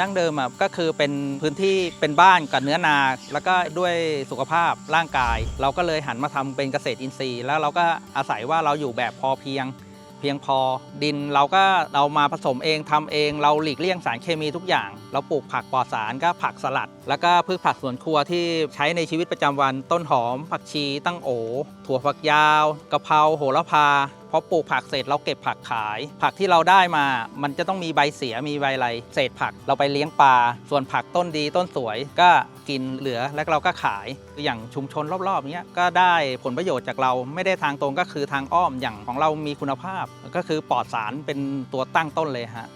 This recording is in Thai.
ดั้งเดิมอะก็คือเป็นพื้นที่เป็นบ้านกับเนื้อนา แล้วก็ด้วยสุขภาพร่างกาย เราก็เลยหันมาทำเป็นเกษตรอินทรีย์ แล้วเราก็อาศัยว่าเราอยู่แบบพอเพียง เพียงพอดินเราก็เรามาผสมเองทำเอง เราหลีกเลี่ยงสารเคมีทุกอย่าง เราปลูกผักปลอดสารก็ผักสลัด แล้วก็พืชผักสวนครัวที่ใช้ในชีวิตประจำวันต้นหอม ผักชีตั้งโอถั่วฝักยาวกะเพราโหระพา พอปลูกผักเสร็จเราเก็บผักขาย ผักที่เราได้มา มันจะต้องมีใบเสียมีใบอะไรเศษผักเราไปเลี้ยงปลาส่วนผักต้นดีต้นสวยก็กินเหลือแล้วเราก็ขายอย่างชุมชนรอบๆเนี้ยก็ได้ผลประโยชน์จากเราไม่ได้ทางตรงก็คือทางอ้อมอย่างของเรามีคุณภาพ ก็คือปลอดสารเป็นตัวตั้งต้นเลยฮะ